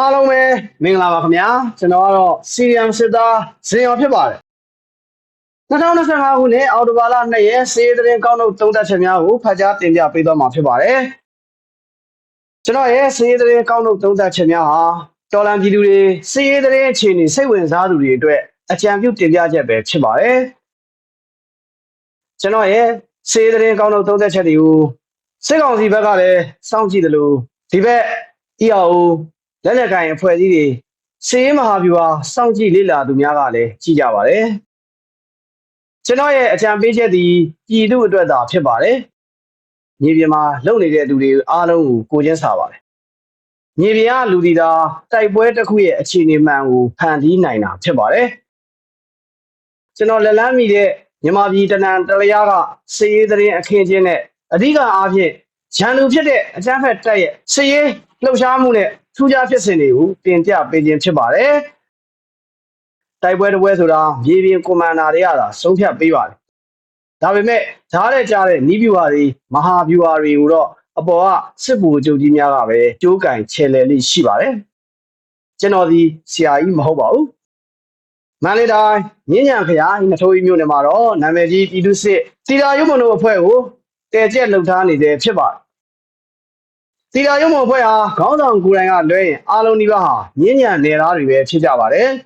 အားလုံးပဲမင်္ဂလာပါခင်ဗျာကျွန်တော်ကတော့စီရီယမ်စစ်သားဇင်ရောဖြစ်ပါတယ်2025ခုနှစ်အောက်တိုဘာလ2ရက်စေးသတင်းကောင်းတို့သုံးသက်ချက်များကိုဖတ်ကြားတင်ပြပေးသွားမှာဖြစ်ပါတယ်ကျွန်တော်ရဲ့စေးသတင်းကောင်းတို့သုံးသက်ချက်များဟာတော်လန်ပြည်သူတွေစေးသတင်းအခြေအနေစိတ်ဝင်စားသူတွေအတွက်အကြံပြုတင်ပြချက်ပဲဖြစ်ပါတယ်ကျွန်တော်ရဲ့စေးသတင်းကောင်းတို့သုံးသက်ချက်တွေကိုစစ်ကောင်စီဘက်ကလည်းစောင့်ကြည့်တယ်လို့ဒီဘက် EAO လက်လက်ကိုင်အဖွဲ့အစည်းတွေစီးရင်မဟာဗျူဟာစောင့်ကြည့်လေ့လာသူများကလည်းကြည့်ကြပါတယ်ကျွန်တော်ရဲ့အကြံပေးချက်ဒီပြည်သူအတွက်သာဖြစ်ပါတယ်မြေပြင်မှာလုပ်နေတဲ့လူတွေအားလုံးကိုကိုချင်းစာပါတယ်မြေပြင်ကလူဒီတာတိုက်ပွဲတစ်ခုရဲ့အခြေအနေမှန်ကိုဖန်တီးနိုင်တာဖြစ်ပါတယ်ကျွန်တော်လက်လန်းမိတဲ့မြန်မာပြည်တနန်တလျားကစီးရေးသတင်းအခင်းချင်းနဲ့အဓိကအားဖြင့်ရန်သူဖြစ်တဲ့အကြမ်းဖက်တပ်ရဲ့စီးရေးလှုပ်ရှားမှုနဲ့ ထူးခြားဖြစ်စဉ်တွေကိုတင်ပြပေးခြင်းဖြစ်ပါတယ်။တိုက်ပွဲတစ်ပွဲဆိုတာမြေပြင်ကွန်မန်ဒါတွေကသာဆုံးဖြတ်ပေးပါတယ်။ဒါပေမဲ့ဓာတ်တဲ့ကြားတဲ့နီးဗျူဟာတွေမဟာဗျူဟာတွေကိုတော့အပေါ်ကစစ်ဘူချုပ်ကြီးများကပဲကြိုးကင်ချယ်လေလေးရှိပါတယ်။ကျွန်တော်ဒီဆရာကြီးမဟုတ်ပါဘူး။မန္တလေးတိုင်းမြင်းညံခရိုင်နထိုးကြီးမြို့နယ်မှာတော့နာမည်ကြီးပြည်သူစစ်စီတာရုံမုံတို့အဖွဲ့ကိုတဲကျက်လှုပ်ထားနေတဲ့ဖြစ်ပါတယ်။ စီတာရုံမုံအဖွဲ့ဟာခေါင်းဆောင်ကိုယ်တိုင်ကလွဲရင်အားလုံးဒီပါဟာမြင်းညံနယ်သားတွေပဲဖြစ်ကြပါတယ်။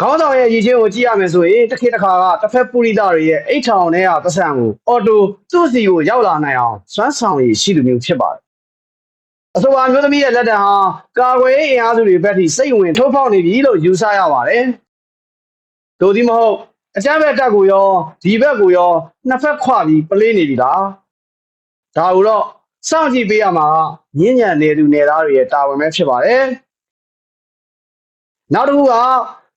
ခေါင်းဆောင်ရဲ့ရည်ချင်းကိုကြည့်ရမယ်ဆိုရင်တစ်ခေတ်တစ်ခါကတစ်ဖက်ပူရိသတွေရဲ့အိတ်ထောင်ထဲကပတ်စံကိုအော်တိုသူ့စီကိုရောက်လာနိုင်အောင်စွမ်းဆောင်ရည်ရှိသူမျိုးဖြစ်ပါတယ်။အဆိုပါမျိုးသမီးရဲ့လက်ထံဟာကာကွယ်ရေးအင်အားစုတွေဘက်ထိစိတ်ဝင်ထိုးဖောက်နေပြီလို့ယူဆရပါတယ်။ဒို့ဒီမဟုတ်အကြမ်းဖက်တပ်ကိုရောဒီဘက်ကိုရောနှစ်ဖက်ခွပြီးပလေးနေပြီလား။ဒါကိုတော့ စောင့်ကြည့်ပေးရမှာညဉ့်ညံနေသူနေသားတွေရဲ့တာဝန်ပဲဖြစ်ပါတယ်။နောက်တစ်ခုက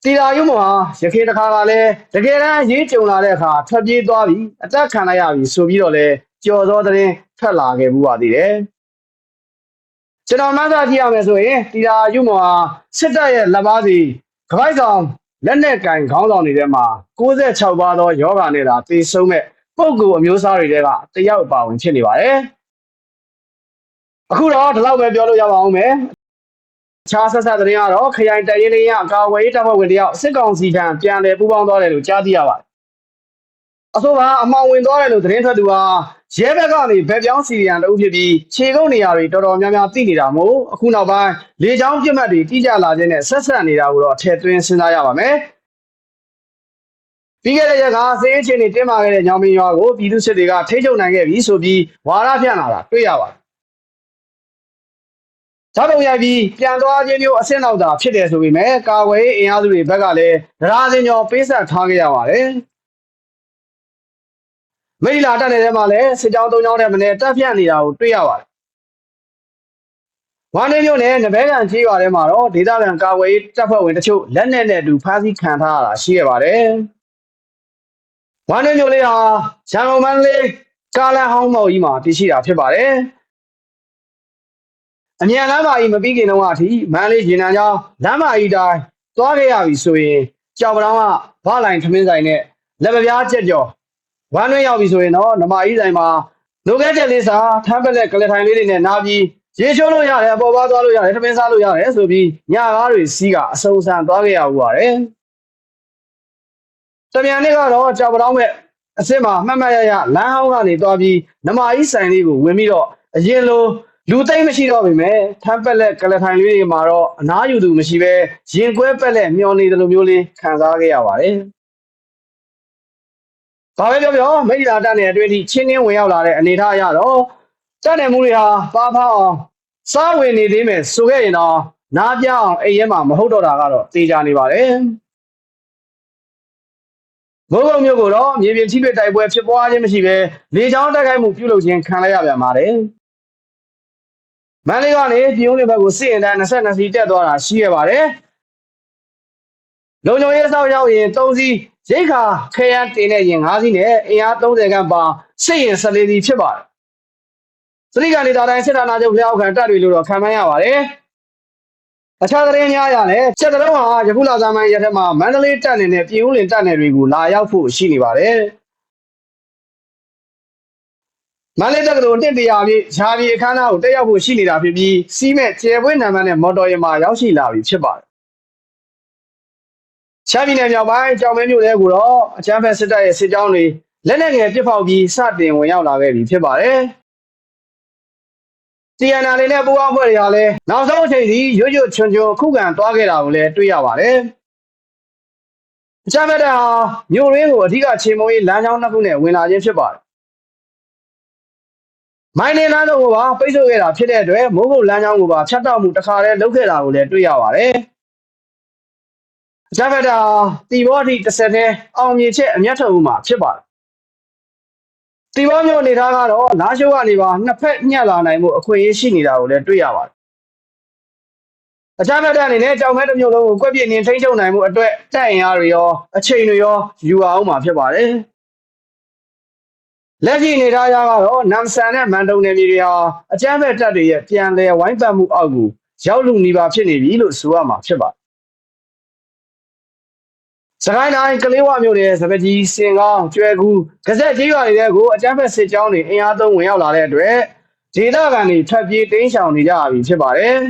တီလာယုံမှာရခေတခါကလည်းတကယ်တမ်းရေးကြုံလာတဲ့အခါထွက်ပြေးသွားပြီအသက်ခံလိုက်ရပြီဆိုပြီးတော့လဲကြော်သောတဲ့ထွက်လာခဲ့မှုပါသေးတယ်။ကျွန်တော်မှတ်သားကြည့်ရမယ်ဆိုရင်တီလာယုံမှာစစ်တပ်ရဲ့လက်ပါစီကပိုက်ဆောင်လက်နဲ့ကင်ခေါင်းဆောင်တွေထဲမှာ66ပါးသောယောဂာနဲ့သာသေဆုံးမဲ့ပုဂ္ဂိုလ်အမျိုးအစားတွေကတယောက်အပါဝင်ဖြစ်နေပါတယ်။ အခုတော့ဒီလောက်ပဲပြောလို့ရပါအောင်မယ်ခြားဆက်ဆက်သတင်းကတော့ခရိုင်တရင်လေးရအကာအဝေးတပ်ဖွဲ့ဝင်တယောက်စစ်ကောင်စီထံပြန်လည်ပူးပေါင်းသွားတယ်လို့ကြားသိရပါတယ်။အဆိုပါအမောင်ဝင်သွားတယ်လို့သတင်းထွက်သူဟာရဲဘက်ကနေဗက်ပြောင်းစီရီယံတအုပ်ဖြစ်ပြီးခြေကုပ်နေရာတွေတော်တော်များများသိနေတာမို့အခုနောက်ပိုင်းလေချောင်းပြစ်မှတ်တွေတိကျလာခြင်းနဲ့ဆက်ဆက်နေတာကိုတော့ထည့်သွင်းစဉ်းစားရပါမယ်။ပြီးခဲ့တဲ့ရက်ကစေးချင်းတွေတင်းမာခဲ့တဲ့ညောင်မင်းရွာကိုပြည်သူစစ်တွေကထိချုပ်နိုင်ခဲ့ပြီဆိုပြီးဝါရဖြန့်လာတာတွေ့ရပါတယ် ဇာတ်ပုံရိုက်ပြီးပြန်သွားခြင်းမျိုးအဆင့်လောက်သာဖြစ်တယ်ဆိုပေမဲ့ကာဝေးအင်အားစုတွေဘက်ကလည်းဒရာစင်ကျော်ပေးဆက်ထားခဲ့ရပါတယ်။မိလာတက်နေတဲ့မှာလည်းစစ်ကြောင်း၃ကြောင်းနဲ့မနေ့တက်ပြန့်နေတာကိုတွေ့ရပါတယ်။ဝါနေမျိုးနဲ့နဘဲကန်ကြီးရွာထဲမှာတော့ဒေသခံကာဝေးတပ်ဖွဲ့ဝင်တချို့လက်နက်နဲ့အတူဖမ်းဆီးခံထားရတာရှိခဲ့ပါတယ်။ဝါနေမျိုးလေးဟာရန်ကုန်မန္တလေးကားလန်ဟောင်းမော်ကြီးမှာတည်ရှိတာဖြစ်ပါတယ်။ အမြန်လမ်းမကြီးမပြီးခင်တော့အထိမန်းလေးရေနံကျောင်းလမ်းမကြီးတိုင်းသွားခဲ့ရပြီဆိုရင်ကြောက်ပတောင်းကဗလိုင်ထမင်းဆိုင်နဲ့လက်ပပြားချက်ကျော်ဝမ်းတွင်းရောက်ပြီဆိုရင်တော့နမကြီးဆိုင်မှာလိုကဲချက်လေးစာထမ်းပက်လက်ကလထိုင်လေးတွေနဲ့နာပြီးရေချိုးလို့ရတယ်အပေါ်ပါသွားလို့ရတယ်ထမင်းစားလို့ရတယ်ဆိုပြီးညကားတွေစီးကအဆုံဆန်သွားခဲ့ရဦးပါတယ်တမြန်နေ့ကတော့ကြောက်ပတောင်းမဲ့အစ်စ်မှာမှတ်မှတ်ရရလမ်းဟောင်းကနေသွားပြီးနမကြီးဆိုင်လေးကိုဝင်ပြီးတော့အရင်လို လူသိမ့်မရှိတော့ပေမဲ့ထမ်းပက်လက်ကလထိုင်လေးတွေမှာတော့အနားယူသူမရှိပဲရင်ကွဲပက်လက်မျောနေတယ်လို့မျိုးလေးခံစားခဲ့ရပါတယ်။ဘာပဲပြောပြောမိလာတက်နေတဲ့အတွေ့အထိချင်းချင်းဝင်ရောက်လာတဲ့အနေအထားအရတော့တက်နေမှုတွေဟာပါဖောက်အောင်စားဝင်နေသေးမယ်ဆိုခဲ့ရင်တော့နားပြအောင်အိမ်ရဲမှာမဟုတ်တော့တာကတော့သေချာနေပါတယ်။ဘုံဘုံမျိုးကိုတော့မြေပြင်ထိတွေ့တိုက်ပွဲဖြစ်ပွားခြင်းမရှိဘဲလေကြောင်းတိုက်ခိုက်မှုပြုလုပ်ခြင်းခံလိုက်ရပြန်ပါတယ်။ မန္တလေးကနေပြည်ဦးနေဘက်ကိုစစ်ရင်တန်း22စီးတက်သွားတာရှိခဲ့ပါတယ်လုံခြုံရေးဆောက်ရောက်ရင်3စီးရိတ်ခါခဲရန်တင်တဲ့ရင်5စီးနဲ့အင်အား30ခန့်ပါစစ်ရင်14စီးဖြစ်ပါတယ်စရိကန်ဒေတာတိုင်းစစ်ဌာနချုပ်လျှောက်ခံတပ်တွေလို့တော့ခံမှန်းရပါတယ်အခြားသတင်းများရလည်းချက်တုံးဟာယခုလဇာမိုင်းရက်ထက်မှာမန္တလေးတပ်နယ်နဲ့ပြည်ဦးလင်တပ်နယ်တွေကိုလာရောက်ဖို့ရှိနေပါတယ် မန္တလေးတက္ကသိုလ်တစ်တရာပြည့်ဇာတိအခမ်းအနားကိုတက်ရောက်ဖို့ရှိနေတာဖြစ်ပြီးစီးမဲ့ကျယ်ပွင့်နံပါတ်နဲ့မော်တော်ယာဉ်မှာရောက်ရှိလာပြီဖြစ်ပါတယ်။ချမ်းပြည်နယ်မြောက်ပိုင်းကြောင်မဲမြို့နယ်ကိုတော့အချမ်းဖက်စစ်တပ်ရဲ့စစ်ကြောင်းတွေလက်နက်ငယ်ပစ်ဖောက်ပြီးစတင်ဝင်ရောက်လာခဲ့ပြီဖြစ်ပါတယ်။ TNL လေးနဲ့ပူးပေါင်းဖွဲ့တွေဟာလည်းနောက်ဆုံးအချိန်ထိရွရွချွန်ချွန်ခုခံသွားခဲ့တာကိုလည်းတွေ့ရပါတယ်။အချမ်းဖက်တပ်ဟာမြို့ရင်းကိုအဓိကခြေမုံရေးလမ်းကြောင်းတစ်ခုနဲ့ဝင်လာခြင်းဖြစ်ပါတယ်။ မိုင်းနေလမ်းတို့ကိုပါပိတ်ဆို့ခဲ့တာဖြစ်တဲ့အတွက်မိုးကုတ်လမ်းကြောင်းကိုပါဖြတ်တောက်မှုတစ်ခါတည်းလုပ်ခဲ့တာကိုလည်းတွေ့ရပါတယ်။အချမ်းဖက်တပ်ဟာတီဘောအထိတစ်ဆက်တည်းအောင်မြင်ချက်အမျက်ထုတ်မှုမှာဖြစ်ပါတယ်။တီဘောမျိုးအနေထားကတော့လာရှိုးကနေပါနှစ်ဖက်ညှက်လာနိုင်မှုအခွင့်အရေးရှိနေတာကိုလည်းတွေ့ရပါတယ်။အချမ်းဖက်တပ်အနေနဲ့ကြောင်မဲတစ်မျိုးလုံးကိုကွက်ပြင်းနေထိန်းချုပ်နိုင်မှုအတွက်တပ်အင်အားတွေရောအချိန်တွေရောယူအောင်မှာဖြစ်ပါတယ်။ လက်ရှိအနေထားအရကတော့နမ်ဆန်နဲ့မန်တုံနယ်မြေတွေဟာအကြမ်းဖက်တပ်တွေရဲ့ပြန်လည်ဝိုင်းပတ်မှုအောက်ကိုရောက်လူနေပါဖြစ်နေပြီလို့ဆိုရမှာဖြစ်ပါတယ်။စကိုင်းတိုင်းကလေးဝမြို့နယ်စပကြီးစင်ကောင်းကျွဲကူကစက်ကြီးရွာတွေကိုအကြမ်းဖက်စစ်ကြောင်းတွေအင်အားသုံးဝင်ရောက်လာတဲ့အတွက်ဒေသခံတွေထပ်ပြေးတင်းရှောင်နေကြပြီဖြစ်ပါတယ်။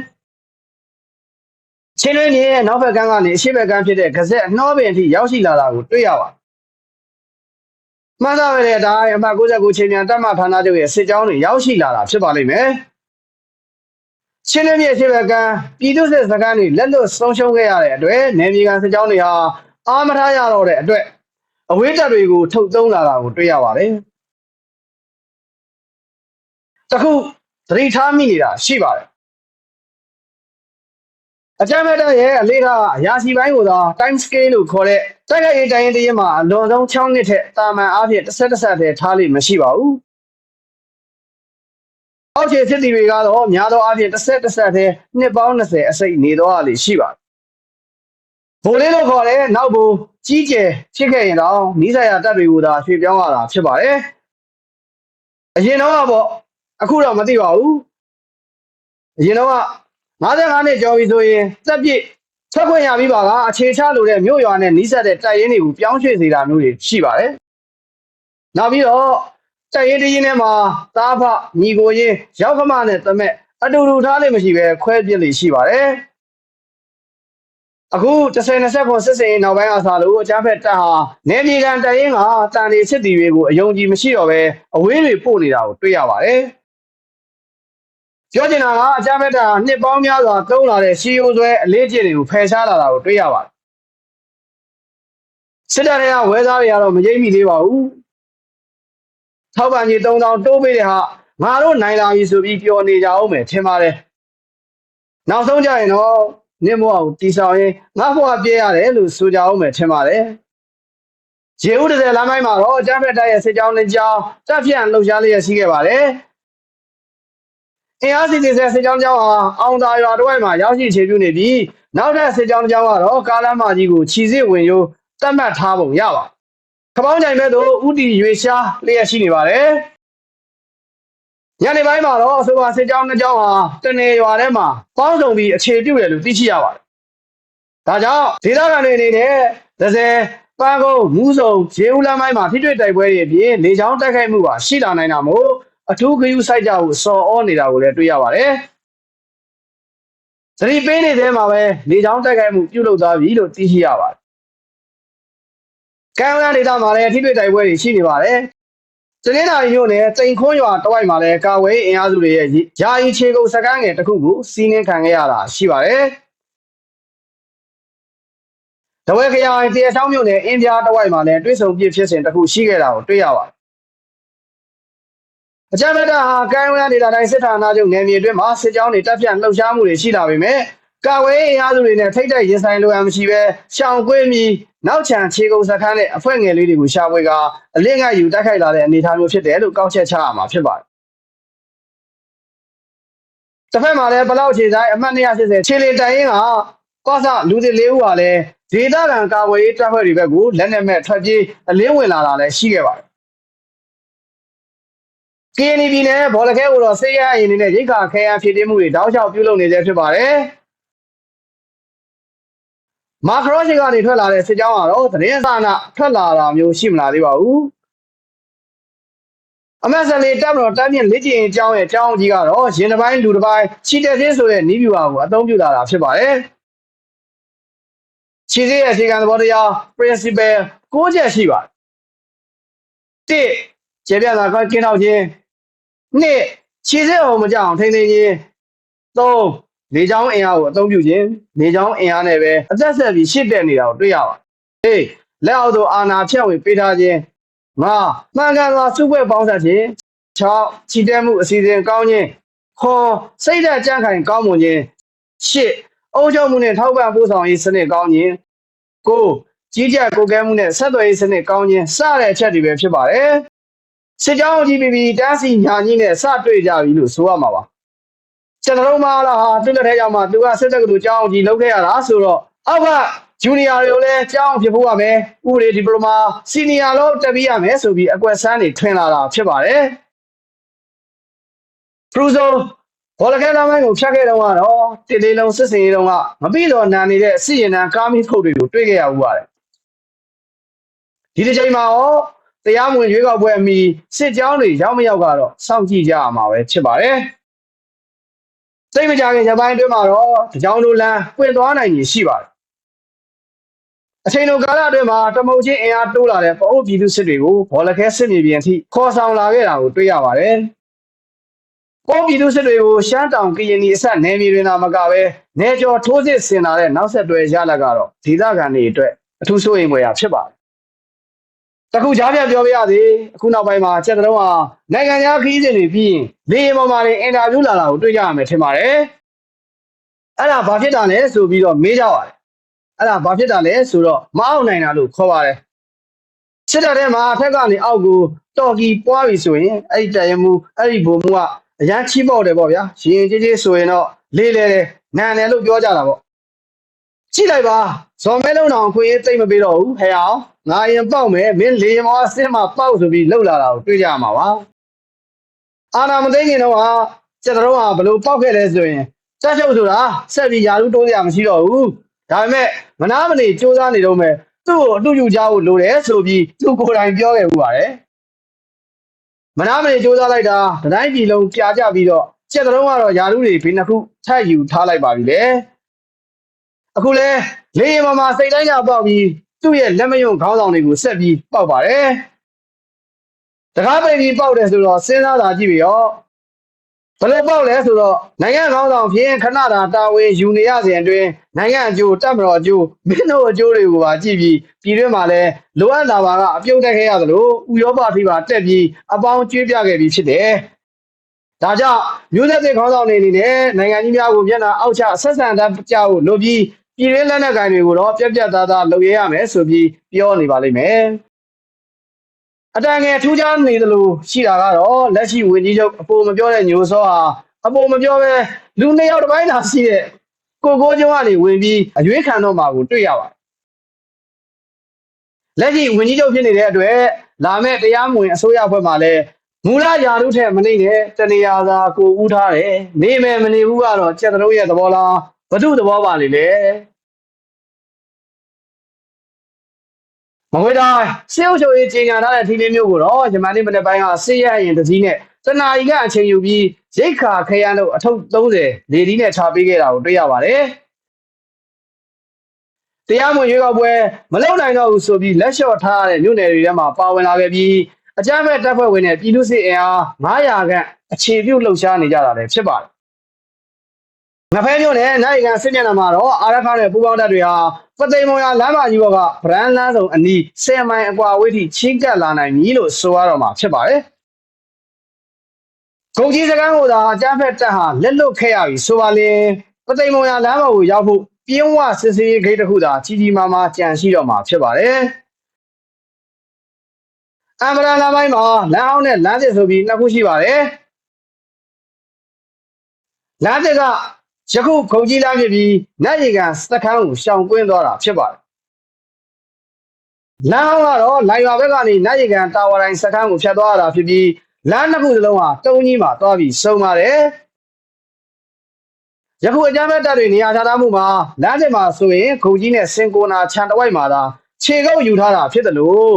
ချင်းတွင်းမြေရဲ့နောက်ဘက်ကန်းကနေအရှိဘက်ကန်းဖြစ်တဲ့ကစက်နှောပင်အထိရောက်ရှိလာတာကိုတွေ့ရပါတယ် မှန်သားပဲတဲ့အတိုင်းအမှတ်69ချိန်မြန်တပ်မဌာနချုပ်ရဲ့စစ်ကြောင်းတွေရောက်ရှိလာတာဖြစ်ပါလိမ့်မယ်။ချင်းနှမြစ်ရှိဘက်ကပြည်သူ့စစ်စခန်းတွေလက်လွတ်ဆုံးရှုံးခဲ့ရတဲ့အတွက်နယ်မြေကန်စစ်ကြောင်းတွေဟာအာမထားရတော့တဲ့အတွက်အဝေးတပ်တွေကိုထုတ်သုံးလာတာကိုတွေ့ရပါတယ်။တခုသတိထားမိနေတာရှိပါတယ်။ အကြမ်းဖက်တပ်ရဲ့အလေးထားအရာရှိပိုင်းကိုသာ time scale လို့ခေါ်တဲ့တိုက်ခိုက်ရေးတိုင်းရင်တည်းမှာအလွန်ဆုံး6နှစ်ထက်တာမန်အားဖြင့်တစ်ဆက်တစ်ဆက်တည်းထားလိမ့်မရှိပါဘူး။အောက်ခြေစစ်တီတွေကတော့များသောအားဖြင့်တစ်ဆက်တစ်ဆက်တည်းနှစ်ပေါင်း20အစိတ်နေတော့လေရှိပါတယ်။ဘိုးလေးလို့ခေါ်တဲ့နောက်ဘူကြီးကျယ်ဖြစ်ခဲ့ရင်တော့မိဆိုင်ရာတပ်တွေကိုသာရွှေ့ပြောင်းရတာဖြစ်ပါတယ်။အရင်တော့ကပေါ့အခုတော့မသိပါဘူး။အရင်တော့က 55နှစ်ကျော်ပြီဆိုရင်တက်ပြည့်ဆက်ခွင့်ရပြီးပါကအခြေချလို့တဲ့မြို့ရွာနဲ့နီးစပ်တဲ့တိုက်ရင်တွေကိုပြောင်းရွှေ့စေတာမျိုးတွေရှိပါတယ်။နောက်ပြီးတော့တိုက်ရင်တရင်ထဲမှာသားဖညီကိုရင်ရောက်ခမနဲ့တမက်အတူတူထားလို့မရှိပဲခွဲပြစ်လို့ရှိပါတယ်။အခု10-20ခွန်စစ်စင်နောက်ပိုင်းအစားလို့အကြမ်းဖက်တပ်ဟာနေပြည်တော်တိုင်ရင်ကတန်နေစစ်တီတွေကိုအယုံကြည်မရှိတော့ပဲအဝေးတွေပို့နေတာကိုတွေ့ရပါတယ်။ ပြောချင်တာကအကြမ်းဖက်တာနှစ်ပေါင်းများစွာတုံးလာတဲ့ရှီယိုဆွဲအလေးကျင့်တွေကိုဖယ်ရှားလာတာကိုတွေ့ရပါတယ်စစ်တပ်တွေကဝဲသားတွေကတော့မကြိမ့်မိသေးပါဘူးထောက်ပံ့ကြီး3000တိုးပေးတဲ့ဟာငါတို့နိုင်လာပြီဆိုပြီးပြောနေကြအောင်မယ်ထင်ပါတယ်နောက်ဆုံးကြရင်တော့နင့်ဘဝကိုတီဆောင်ရင်ငါဘဝပြည့်ရတယ်လို့ဆိုကြအောင်မယ်ထင်ပါတယ်ရေဦးတစ်စက်လမ်းပိုင်းမှာတော့အကြမ်းဖက်တိုက်ရဲ့စစ်ကြောင်းလေးကြောင်းတပ်ဖြန့်လှုပ်ရှားလျက်ရှိခဲ့ပါတယ် အင်အားစီတင်ဆက်စစ်ကြောင်းကြောင်းဟာအောင်သာရွာတစ်ဝိုက်မှာရောက်ရှိခြေပြုနေပြီးနောက်ထပ်စစ်ကြောင်းကြောင်းကတော့ကားလမ်းမကြီးကိုခြီစစ်ဝင်ရိုးတတ်မှတ်ထားပုံရပါခပောင်းကြိုင်မဲ့သို့ဥတီရွေရှားလျက်ရှိနေပါတယ်ညနေပိုင်းမှာတော့အဆိုပါစစ်ကြောင်းနှစ်ကြောင်းဟာတနေရွာထဲမှာပေါင်းစုံပြီးအခြေပြုတယ်လို့သိရှိရပါတယ်ဒါကြောင့်ဒေသခံတွေအနေနဲ့ဒဇယ်ပန်းကုန်းမူးစုံရေဦးလမ်းပိုင်းမှာဖြစ်တွေ့တိုက်ပွဲတွေအပြင်လေချောင်းတိုက်ခိုက်မှုပါရှိလာနိုင်တာမို့ အထူးဂရုစိုက်ကြဖို့စော်ဩနေတာကိုလည်းတွေ့ရပါတယ်။သတိပေးနေတဲ့မှာပဲလေချောင်းတိုက်ခိုက်မှုပြုလုပ်သွားပြီလို့သိရှိရပါတယ်။ကံရဒေတာမှာလည်းအထူးတိုက်ပွဲတွေရှိနေပါတယ်။စနေနာရီမြို့နယ်တိန်ခွန်းရွာတဝိုက်မှာလည်းကာဝေးအင်အားစုတွေရဲ့ယာယီခြေကုပ်စကန်းငယ်တစ်ခုကိုစီးနင်းခံခဲ့ရတာရှိပါတယ်။တဝဲခရိုင်တရချောင်းမြို့နယ်အင်းပြားတဝိုက်မှာလည်းတွဲဆုံပြစ်ဖြစ်စဉ်တစ်ခုရှိခဲ့တာကိုတွေ့ရပါတယ် အကြမ်းဖက်တပ်ဟာကိုင်းဝန်းဒေသတိုင်းစစ်ဌာနချုပ်နယ်မြေအတွင်းမှာစစ်ကြောင်းတွေတပ်ဖြန့်လှုပ်ရှားမှုတွေရှိလာပေမဲ့ကာဝေးအင်အားစုတွေနဲ့ထိတ်တိုက်ရင်ဆိုင်လိုအပ်မရှိပဲရှောင်ကွေးပြီးနောက်ချန်ခြေကုပ်စခန်းနဲ့အဖွဲ့ငယ်လေးတွေကိုရှာဖွေကအလင့်ငတ်ယူတိုက်ခိုက်လာတဲ့အနေအထားမျိုးဖြစ်တယ်လို့ကောက်ချက်ချရမှာဖြစ်ပါတယ်။တစ်ဖက်မှာလည်းဘလောက်ခြေဆိုင်အမှတ်280ခြေလင်တိုင်ရင်ကကော့ဆလူတွေလေးဦးဟာလည်းဒေသခံကာဝေးတပ်ဖွဲ့တွေဘက်ကိုလက်နက်မဲ့ထွက်ပြေးအလင်းဝင်လာတာလည်းရှိခဲ့ပါတယ် KNY ပြည်နယ်ဘော်လခဲကိုတော့ဆေးရအရင်နေနဲ့ရိတ်ခါခဲယမ်းဖြစ်တည်မှုတွေတောက်လျှောက်ပြုလုပ်နေသေးဖြစ်ပါတယ်။မာခရော့ရှိကနေထွက်လာတဲ့စစ်ကြောင်းကတော့သတင်းစာနာထွက်လာတာမျိုးရှိမလားသေးပါဘူးအမတ်ဆန်လေးတပ်မတော်တမ်းမြင့်လက်ကျင်အကြောင်းရဲ့အကြောင်းကြီးကတော့ရင်တစ်ပိုင်းလူတစ်ပိုင်းချီတက်သေးဆိုတဲ့နီးပြူပါကိုအသုံးပြုလာတာဖြစ်ပါတယ်ချီစေးရဲ့အခြေခံသဘောတရား principle ၉ချက်ရှိပါတယ်၁ကျေပြတာကကင်းတော့ခြင်း နှစ်ခြေစက်အောင်မကြအောင်ထိန်းသိမ်းခြင်းသုံးလေချောင်းအင်အားကိုအသုံးပြုခြင်းလေချောင်းအင်အားနဲ့ပဲအသက်ဆက်ပြီးရှစ်တက်နေတာကိုတွေ့ရပါတယ်ဟေးလက်အောက်သို့အာနာဖြတ်ဝင်ပေးထားခြင်းငါမှန်ကန်စွာစုဖွဲ့ပေါင်းစပ်ခြင်း၆ခြိတက်မှုအစီအစဉ်ကောင်းခြင်းခေါ်စိတ်ဓာတ်ကြံ့ခိုင်ကောင်းမွန်ခြင်းရှစ်အုပ်ချုပ်မှုနဲ့ထောက်ပံ့ပို့ဆောင်ရေးစနစ်ကောင်းခြင်းကိုကြီးကြပ်ကိုကဲမှုနဲ့ဆက်သွယ်ရေးစနစ်ကောင်းခြင်းစတဲ့အချက်တွေပဲဖြစ်ပါတယ် စစ်ကြောင်းကြီးပြီးပြီးတန်းစီညာကြီးနဲ့စတွေ့ကြပြီလို့ဆိုရမှာပါကျွန်တော်တို့မှလာဟာသူ့လက်ထဲရောက်မှသူကစစ်တပ်ကလူကြောင်းကြီးလုပ်ခဲ့ရတာဆိုတော့အောက်ကဂျူနီယာတွေကိုလည်းကြောင်းဖြစ်ဖို့ရမယ်ဥပဒေဒီပလိုမာစီနီယာလို့တက်ပြီးရမယ်ဆိုပြီးအကွက်ဆန်းတွေထွင်လာတာဖြစ်ပါတယ်ပရူဇိုဘောလခဲလမ်းမိုင်းကိုဖြတ်ခဲ့တော့ကတော့တစ်လေးလုံးစစ်စင်ရေးတုန်းကမပြီးတော့နာနေတဲ့စစ်ရင်တန်းကားမီးဖုတ်တွေကိုတွေ့ခဲ့ရဦးပါတယ်ဒီတစ်ချိန်မှာရော တရားမဝင်ရွေးကောက်ပွဲအမီစစ်ကြောင်းတွေရောက်မရောက်ကတော့စောင့်ကြည့်ကြရမှာပဲဖြစ်ပါတယ်စိတ်မကြခင်ဂျပန်အတွင်းမှာတော့ကြောင်လိုလန်းပွင့်သွားနိုင်ကြီးရှိပါတယ်အချိန်လိုကာလအတွင်းမှာတမုတ်ချင်းအင်အားတိုးလာတဲ့ပအုပ်ပြည်သူစစ်တွေကိုဘောလခဲစစ်မြေပြင်အထိခေါ်ဆောင်လာခဲ့တာကိုတွေ့ရပါတယ်။ပအုပ်ပြည်သူစစ်တွေကိုရှမ်းတောင်ကရင်ပြည်အဆက်နယ်မြေတွေနာမကပဲနေကျော်ထိုးစစ်ဆင်လာတဲ့နောက်ဆက်တွဲရလဒ်ကတော့ဒေသခံတွေအတွက်အထူးစိုးရိမ်ဖွယ်ရာဖြစ်ပါတယ်။ တခုကြားပြပြောပြရသေးအခုနောက်ပိုင်းမှာစက်တုံးဟာနိုင်ငံခြားခရီးစဉ်တွေပြီးရင်လေယာဉ်ပေါ်မှာနေအင်တာဗျူးလာတာကိုတွေ့ကြရမယ်ထင်ပါတယ်။အဲ့ဒါဘာဖြစ်တာလဲဆိုပြီးတော့မေးကြပါတယ်။အဲ့ဒါဘာဖြစ်တာလဲဆိုတော့မအောင်နိုင်တာလို့ခေါ်ပါတယ်။စစ်တပ်ထဲမှာအထက်ကနေအောက်ကိုတော်ကီပွားပြီဆိုရင်အဲ့ဒီတရမှုအဲ့ဒီဘုံမှုကအရန်ချီးပေါက်တယ်ပေါ့ဗျာ။ရင်ကြီးကြီးဆိုရင်တော့လေးလေတယ်နန်တယ်လို့ပြောကြတာပေါ့။ ကြည့်လိုက်ပါဇော်မဲလုံးတော်ခွေးသိမ့်မပေးတော့ဘူးဟဲ့အောင်ငါရင်ပေါက်မယ်မင်းလေမောအစင်းမှာပေါက်ဆိုပြီးလှုပ်လာတာကိုတွေ့ကြရမှာပါ။အာနာမသိခင်တော့ဟာစက်တော်ကဘလို့ပေါက်ခဲ့လဲဆိုရင်စက်ချုပ်ဆိုတာဆက်ပြီးယာရုတိုးရမရှိတော့ဘူး။ဒါပေမဲ့မနာမနေစူးစမ်းနေတော့မယ်သူ့ကိုအတူယူကြဖို့လိုတယ်ဆိုပြီးသူကိုယ်တိုင်ပြောခဲ့မှုပါတယ်။မနာမနေစူးစမ်းလိုက်တာတတိုင်းပြည်လုံးပြာကြပြီးတော့စက်တော်ကတော့ယာရုတွေဘေးနှစ်ခုထပ်ယူထားလိုက်ပါပြီလေ။ အခုလဲလေရင်ပေါ်မှာစိတ်တိုင်းကြပေါက်ပြီးသူ့ရဲ့လက်မယုံခေါင်းဆောင်တွေကိုဆက်ပြီးပေါက်ပါတယ်။တကားပိန်ပြီးပေါက်တယ်ဆိုတော့စဉ်းစားတာကြည့်ပြီရောဘယ်လိုပေါက်လဲဆိုတော့နိုင်ငံခေါင်းဆောင်ဖြင့်ခဏတာတာဝန်ယူနေရစဉ်အတွင်းနိုင်ငံအကျိုးတပ်မတော်အကျိုးမင်းတို့အကျိုးတွေကိုပါကြည့်ပြီးပြည်တွင်းမှာလည်းလိုအပ်လာပါကအပြုတ်တက်ခဲ့ရသလိုဥရောပထိပါတက်ပြီးအပေါင်းကျွေးပြခဲ့ပြီးဖြစ်တယ်။ဒါကြောင့်မျိုးဆက်တဲ့ခေါင်းဆောင်တွေအနေနဲ့နိုင်ငံကြီးများကိုမျက်နှာအောက်ချဆက်ဆံတတ်ကြဖို့လိုပြီး ပြည်တွင်းလက်နက်ကိုင်တွေကိုတော့ပြက်ပြက်သားသားလုပ်ရရမယ်ဆိုပြီးပြောနေပါလိမ့်မယ်။အတန်ငယ်ထူးခြားနေသလိုရှိတာကတော့လက်ရှိဝင်ကြီးချုပ်အပေါ်မပြောတဲ့ညိုစောဟာအပေါ်မပြောပဲလူနှစ်ယောက်တစ်ပိုင်းသာရှိတဲ့ကိုကိုကျုံကနေဝင်ပြီးအရွေးခံတော့မှာကိုတွေ့ရပါတယ်။လက်ရှိဝင်ကြီးချုပ်ဖြစ်နေတဲ့အတွက်လာမဲ့တရားမဝင်အစိုးရဖွဲ့မှာလည်းမူလယာရုထက်မနေနဲ့တနေရာသာကိုဦးထားတယ်။နေမယ်မနေဘူးကတော့စက်တလုံးရဲ့သဘောလား ဘု து သဘောပါလေလေ။မကွေးတိုင်းစေအုပ်ချုပ်ရေးကြီးညာထားတဲ့ထီလင်းမျိုးကိုတော့ဂျမန်နေ့မနေ့ပိုင်းကစေရရင်တစည်းနဲ့တနာရီကအချိန်ယူပြီးရိတ်ခါခရမ်းတို့အထုပ်30လေဒီနဲ့ချပေးခဲ့တာကိုတွေ့ရပါတယ်။တရားမဝင်ရွေးကောက်ပွဲမလုံနိုင်တော့ဘူးဆိုပြီးလက်လျှော့ထားရတဲ့မြို့နယ်တွေထဲမှာပါဝင်လာခဲ့ပြီးအကြမ်းဖက်တပ်ဖွဲ့ဝင်တဲ့ပြည်သူစစ်အင်အား900ခန့်အခြေပြုလှုပ်ရှားနေကြတာလည်းဖြစ်ပါတယ် ငဖဲမျိုးနဲ့နိုင်ကန်စစ်မျက်နှာမှာတော့အာရခနဲ့ပူပေါင်းတပ်တွေဟာပသိမ်မော်ရလမ်းမကြီးဘောကဗရန်လန်းဆောင်အနီး10မိုင်အကွာဝေးထိချင်းကပ်လာနိုင်ပြီလို့ဆိုရတော့မှာဖြစ်ပါတယ်။ကုန်ကြီးစကန်းကိုသာအကြမ်းဖက်တပ်ဟာလက်လွတ်ခဲ့ရပြီဆိုပါလေပသိမ်မော်ရလမ်းပေါ်ကိုရောက်ဖို့ပြင်းဝစစ်စေးဂိတ်တစ်ခုသာကြီးကြီးမားမားကြံရှိတော့မှာဖြစ်ပါတယ်။အမ်ဘရန်လမ်းပိုင်းမှာလမ်းအောင်နဲ့လမ်းသစ်ဆိုပြီးနှစ်ခုရှိပါတယ်။လမ်းသစ်က ယခုခုံကြီးလာဖြစ်ပြီးနတ်ရီကန်စခန်းကိုရှောင်ကွင်းသွားတာဖြစ်ပါတယ်။လမ်းကတော့လိုင်ရွာဘက်ကနေနတ်ရီကန်တာဝါတိုင်းစခန်းကိုဖြတ်သွားတာဖြစ်ပြီးလမ်းနှစ်ခုစလုံးဟာတုံးကြီးမှာသွားပြီးစုံပါတယ်။ယခုအကြမ်းဖက်တပ်တွေနေရာချထားမှုမှာလမ်းတွေမှာဆိုရင်ခုံကြီးနဲ့စင်ကိုနာခြံတဝိုက်မှာသာခြေကုပ်ယူထားတာဖြစ်တယ်လို့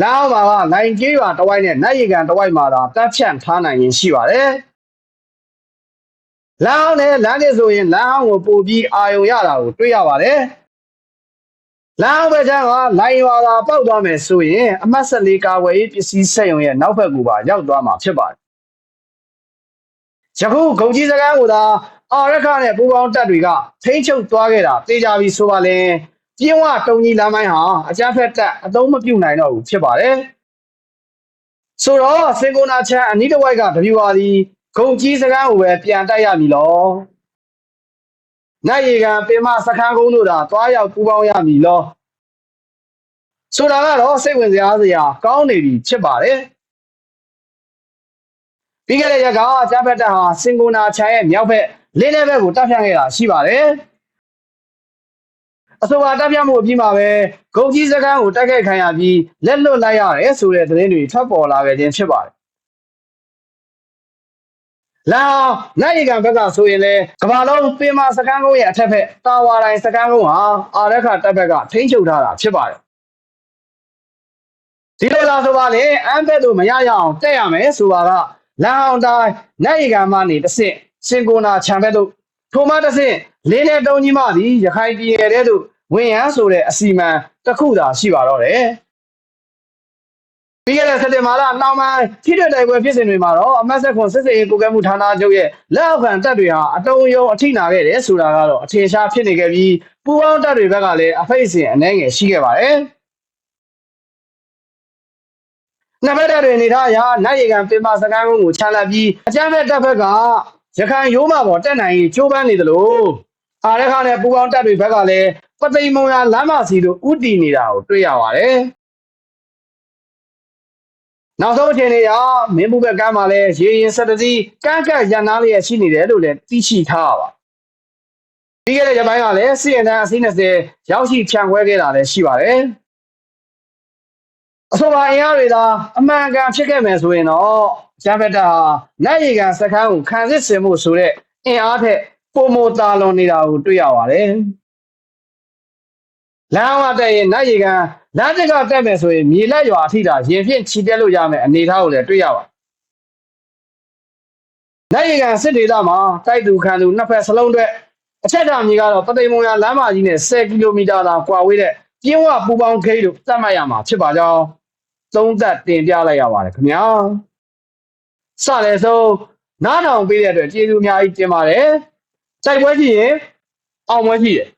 လမ်းအောင်မှာကလိုင်ကျေးရွာတစ်ဝိုက်နဲ့နိုင်ရီကန်တစ်ဝိုက်မှာသာတပ်ဖြန့်ထားနိုင်ရင်ရှိပါတယ် လမ်းအောင်နဲ့လမ်းနဲ့ဆိုရင်လမ်းအောင်ကိုပို့ပြီးအာယုံရတာကိုတွေ့ရပါတယ်လမ်းအောင်ဘက်ချမ်းကလိုင်ရွာသာပောက်သွားမယ်ဆိုရင်အမှတ်၁၄ကာဝယ်ရေးပစ္စည်းစက်ရုံရဲ့နောက်ဘက်ကူပါရောက်သွားမှာဖြစ်ပါတယ်ယခုဂုံကြီးစကန်းကိုသာအာရခနဲ့ပူပေါင်းတပ်တွေကထိမ့်ချုပ်သွားခဲ့တာတေချာပြီးဆိုပါလင်ပြင်းဝတုံကြီးလမ်းပိုင်းဟာအကြမ်းဖက်တပ်အသုံးမပြုနိုင်တော့ဘူးဖြစ်ပါတယ်ဆိုတော့စင်ကိုနာချန်အနီးတစ်ဝိုက်က WR ဒီ ဂုံကြီးစကန်းကိုပဲပြန်တိုက်ရမည်လောနိုင်ရီကပင်မစခန်းကုန်းတို့သာတွားရောက်ပူပေါင်းရမည်လောဆိုတာကတော့စိတ်ဝင်စားစရာကောင်းနေပြီဖြစ်ပါတယ်ပြီးခဲ့တဲ့ရက်ကဂျာဖက်တပ်ဟာစင်ကိုနာချန်ရဲ့မြောက်ဘက်လင်းတဲ့ဘက်ကိုတပ်ဖြန့်ခဲ့တာရှိပါတယ်အဆိုပါတပ်ဖြန့်မှုအပြီးမှာပဲဂုံကြီးစကန်းကိုတိုက်ခိုက်ခံရပြီးလက်လွတ်လိုက်ရတယ်ဆိုတဲ့သတင်းတွေထွက်ပေါ်လာခဲ့ခြင်းဖြစ်ပါတယ် လာနိုင်ရီကံဘက်ကဆိုရင်လေကဘာလုံးပင်မစကန်းကုန်းရဲ့အထက်ဘက်တာဝါတိုင်းစကန်းကုန်းဟာအာရခတပ်ဘက်ကထိန်းချုပ်ထားတာဖြစ်ပါတယ်ဒီလိုလားဆိုပါလေအမ်ဘက်တို့မရရအောင်တက်ရမယ်ဆိုပါကလမ်းအောင်တိုင်းနိုင်ရီကံမှနေတစ်ဆင့်စင်ကိုနာခြံဘက်တို့ထိုမှတစ်ဆင့်လင်းတဲ့တုံးကြီးမှသည်ရခိုင်ပြည်နယ်တဲ့တို့ဝင်ရန်ဆိုတဲ့အစီအမံတစ်ခုသာရှိပါတော့တယ် ပြီးခဲ့တဲ့စက်တင်ဘာလနှောင်းပိုင်းထိတွေ့တိုက်ပွဲဖြစ်စဉ်တွေမှာတော့အမတ်ဆက်ခွန်စစ်စေးကိုကဲမှုဌာနချုပ်ရဲ့လက်အောက်ခံတပ်တွေဟာအတုံးယုံအထိနာခဲ့တယ်ဆိုတာကတော့အထင်ရှားဖြစ်နေခဲ့ပြီးပူပေါင်းတပ်တွေဘက်ကလည်းအဖိတ်အစင်အနှဲငယ်ရှိခဲ့ပါတယ်။နှစ်ဖက်တပ်တွေနေထားရာနိုင်ရီကန်ပင်မစကန်းကုန်းကိုချလာပြီးအကြမ်းဖက်တပ်ဘက်ကရခိုင်ရိုးမပေါ်တက်နိုင်ရေးကြိုးပမ်းနေသလိုအာရခနဲ့ပူပေါင်းတပ်တွေဘက်ကလည်းပသိမ်မုံရလမ်းမစီတို့ဥတီနေတာကိုတွေ့ရပါတယ်။ နောက်ဆုံးအခြေအနေအရမင်းဘူးဘက်ကမ်းမှာလည်းရေရင်ဆက်တစီကန်းကတ်ရန်နာလျက်ရှိနေတယ်လို့လည်းသိရှိထားရပါပြီးခဲ့တဲ့ရက်ပိုင်းကလည်းစီရင်တန်းအစီး20ရောက်ရှိဖြန့်ခွဲခဲ့တာလည်းရှိပါတယ်အဆိုပါအင်အားတွေသာအမှန်ကန်ဖြစ်ခဲ့မယ်ဆိုရင်တော့ဂျမ်ဘက်တာဟာနိုင်ရီကန်စခန်းကိုခံစစ်ဆင်မှုဆိုတဲ့အင်အားထက်ပုံမတာလွန်နေတာကိုတွေ့ရပါတယ် လမ်းဝတက်ရင်နိုင်ရီကန်လမ်းတစ်ကတက်မယ်ဆိုရင်မြေလက်ရွာအထိတာရင်ဖြင့်ခြိတက်လို့ရမယ်အနေထားကိုလည်းတွေ့ရပါနိုင်ရီကန်စစ်ဒေသမှာတိုက်သူခံသူနှစ်ဖက်စလုံးအတွက်အချက်တာမြေကတော့ပသိမ်မုံရလမ်းမကြီးနဲ့10ကီလိုမီတာသာကွာဝေးတဲ့ပြင်းဝပူပေါင်းခိတ်လို့သတ်မှတ်ရမှာဖြစ်ပါကြောင်းသုံးသက်တင်ပြလိုက်ရပါတယ်ခင်ဗျာစလည်းဆုံးနားထောင်ပေးတဲ့အတွက်ကျေးဇူးအများကြီးတင်ပါတယ်စိုက်ပွဲကြည့်ရင်အောင်ပွဲကြည့်တယ်